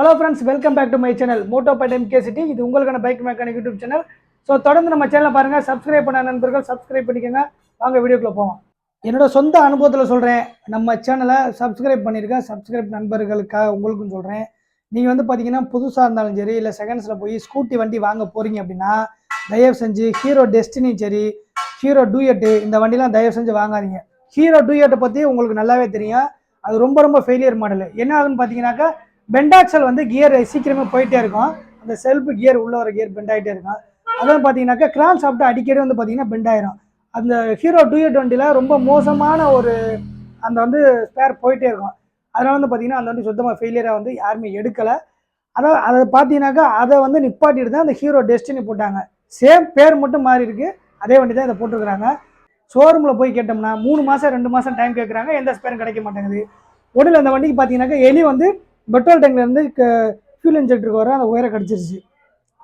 Hello friends welcome back to my channel moto but MK city இது உங்களுக்கான bike mechanic YouTube channel so தொடர்ந்து நம்ம சேனலை பாருங்கள் சப்ஸ்கிரைப் பண்ண நண்பர்கள் சப்ஸ்கிரைப் பண்ணிக்கோங்க. வாங்க வீடியோக்குள்ளே போவோம். என்னோட சொந்த அனுபவத்தில் சொல்கிறேன் நம்ம சேனலை சப்ஸ்கிரைப் பண்ணியிருக்கேன் சப்ஸ்கிரைப் நண்பர்களுக்காக உங்களுக்கும் சொல்கிறேன் நீங்கள் வந்து பார்த்தீங்கன்னா புதுசாக இருந்தாலும் சரி இல்லை செகண்ட்ஸில் போய் ஸ்கூட்டி வண்டி வாங்க போகிறீங்க அப்படின்னா தயவு செஞ்சு ஹீரோ டெஸ்டினி சரி ஹீரோ டூயட்டு இந்த வண்டிலாம் தயவு செஞ்சு வாங்காதீங்க. ஹீரோ டூயட்டை பற்றி உங்களுக்கு நல்லாவே தெரியும். அது ரொம்ப ரொம்ப ஃபெயிலியர் மாடல் என்ன ஆகுன்னு பார்த்தீங்கன்னாக்கா பெண்டாக்சல் வந்து கியர் சீக்கிரமே போயிட்டே இருக்கும். அந்த செல்ஃப் கியர் உள்ள ஒரு கியர் பெண்ட் ஆகிட்டே இருக்கும். அதான் பார்த்தீங்கன்னாக்கா கிரான் சாப்பிட்டு அடிக்கடி வந்து பார்த்தீங்கன்னா பெண்ட் ஆயிரும். அந்த ஹீரோ டூ வண்டியில் ரொம்ப மோசமான ஒரு அந்த வந்து ஸ்பேர் போயிட்டே இருக்கும். அதனால வந்து பார்த்தீங்கன்னா அந்த வண்டி சுத்தமாக ஃபெயிலியராக வந்து யாருமே எடுக்கலை. அதான் அதை பார்த்தீங்கன்னாக்கா அதை வந்து நிப்பாட்டிட்டு தான் அந்த ஹீரோ டெஸ்டினி போட்டாங்க. சேம் பேர் மட்டும் மாறி இருக்கு. அதே வண்டி தான் இதை போட்டிருக்கிறாங்க. ஷோரூமில் போய் கேட்டோம்னா மூணு மாதம் ரெண்டு மாதம் டைம் கேட்குறாங்க எந்த ஸ்பேரும் கிடைக்க மாட்டேங்குது. உடனே அந்த வண்டிக்கு பார்த்தீங்கன்னாக்கா எலி வந்து பெட்ரோல் டேங்க்லேருந்து ஃபியூல் இன்ஜெக்டருக்கு வர அந்த ஒயரை கிடச்சிருச்சு.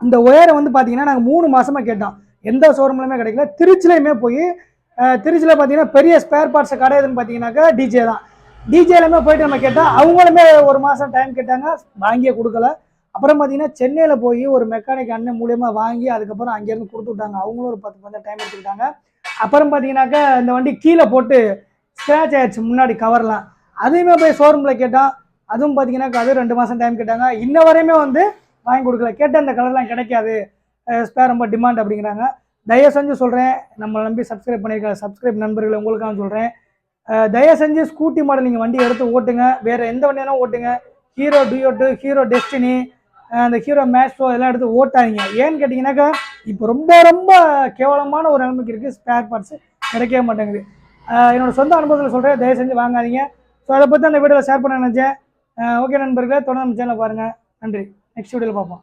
இந்த ஒயரை வந்து பார்த்தீங்கன்னா நாங்கள் மூணு மாதமாக கேட்டோம். எந்த ஷோரூம்லையுமே கிடைக்கல. திருச்சிலையுமே போய் திருச்சியில் பார்த்தீங்கன்னா பெரிய ஸ்பேர் பார்ட்ஸ் கடை எதுன்னு பார்த்தீங்கன்னாக்கா டிஜே தான். டிஜேலுமே போயிட்டு நம்ம கேட்டோம். அவங்களுமே ஒரு மாதம் டைம் கேட்டாங்க. வாங்கியே கொடுக்கல. அப்புறம் பார்த்தீங்கன்னா சென்னையில் போய் ஒரு மெக்கானிக் அண்ணன் மூலியமாக வாங்கி அதுக்கப்புறம் அங்கேருந்து கொடுத்து விட்டாங்க. அவங்களும் ஒரு பத்து பஞ்சம் டைம் எடுத்துக்கிட்டாங்க. அப்புறம் பார்த்தீங்கன்னாக்கா இந்த வண்டி கீழே போட்டு ஸ்க்ராட்ச் ஆயிடுச்சு. முன்னாடி கவர்லாம் அதையுமே போய் ஷோரூமில் கேட்டோம். அதுவும் பார்த்தீங்கன்னா அது ரெண்டு மாதம் டைம் கேட்டாங்க. இன்ன வரையுமே வந்து வாங்கி கொடுக்கல. கேட்ட அந்த கலர்லாம் கிடைக்காது. ஸ்பேர் ரொம்ப டிமாண்ட் அப்படிங்கிறாங்க. தயவு செஞ்சு சொல்கிறேன் நம்மளை நம்பி சப்ஸ்கிரைப் பண்ணியிருக்க சப்ஸ்கிரைப் நண்பர்களை உங்களுக்காக சொல்கிறேன் தயவு செஞ்சு ஸ்கூட்டி மாடல் நீங்கள் வண்டி எடுத்து ஓட்டுங்க. வேறு எந்த வண்டியாலும் ஓட்டுங்க. ஹீரோ டியோட்டு ஹீரோ டெஸ்டினி அந்த ஹீரோ மேஸ்ட்ரோ இதெல்லாம் எடுத்து ஓட்டாதீங்க. ஏன்னு கேட்டிங்கன்னாக்கா இப்போ ரொம்ப ரொம்ப கேவலமான ஒரு நிலைமைக்கு இருக்குது ஸ்பேர் பார்ட்ஸ் கிடைக்கவே மாட்டேங்குது. என்னோடய சொந்த அனுபவத்தில் சொல்கிறேன் தயவு செஞ்சு வாங்காதீங்க. ஸோ அதை பற்றி அந்த வீடியோவில் ஷேர் பண்ண நினச்சேன். ஓகே நண்பர்களே தொடர்ந்து நம்ம சேனலை பாருங்கள் நன்றி. நெக்ஸ்ட் வீடியோவில் பார்ப்போம்.